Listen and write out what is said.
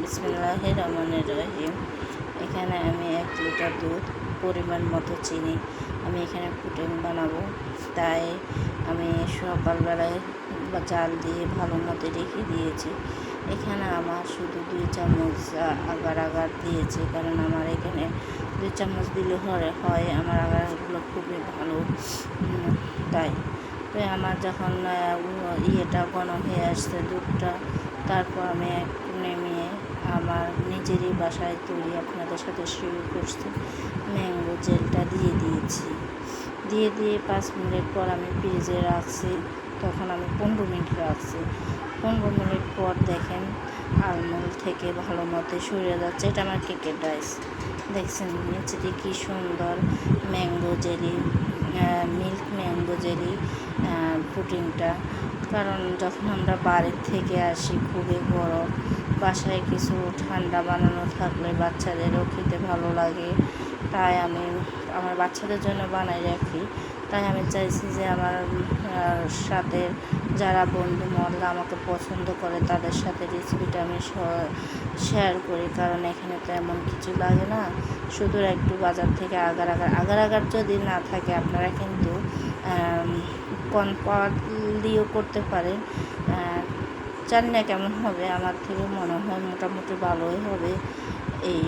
বিসমিল্লাহ রহমানের রহিম। এখানে আমি এক লিটার দুধ পরিমাণ মতো চিনি আমি এখানে পুডিং বানাবো। তাই আমি সকালবেলায় চাল দিয়ে ভালো মতো রেখে দিয়েছি। এখানে আমার শুধু দুই চামচ আগার আগার দিয়েছি কারণ আমার এখানে দুই চামচ দিলে হয় আমার আগারগুলো খুবই ভালো। তাই। তো আমার যখন ইয়েটা ঘন হয়ে আসছে দুধটা, তারপর আমি এক নেমিয়ে আমার নিজেরই বাসায় তৈরি আপনাদের সাথে শুরু করছি। ম্যাঙ্গো জেলটা দিয়ে দিয়েছি। দিয়ে দিয়ে পাঁচ মিনিট পর আমি ফ্রিজে রাখছি। তখন আমি পনেরো মিনিট রাখছি। পনেরো মিনিট পর দেখেন আলমন্ড থেকে ভালো মতো সরে যাচ্ছে। এটা আমার কেকের ডাইস দেখছেন নিচে দিয়ে কী সুন্দর mango jelly milk mango jelly পুডিংটা কারণ যখন আমরা বাড়ির থেকে আসি, খুবই গরম। বাসায় কিছু ঠান্ডা বানানো থাকলে বাচ্চাদেরও খেতে ভালো লাগে। তাই আমি আমার বাচ্চাদের জন্য বানাই রাখি। তাই আমি চাইছি যে আমার সাথে যারা বন্ধু মহল্লা আমাকে পছন্দ করে তাদের সাথে রেসিপিটা আমি শেয়ার করি। কারণ এখানে তো এমন কিছু লাগে না। শুধু একটু বাজার থেকে আগার আগার আগার আগার যদি না থাকে আপনারা কিন্তু কনপাট দিয়েও করতে পারেন। জানি না কেমন হবে আমার থেকে মনে হয় মোটামুটি ভালোই হবে। এই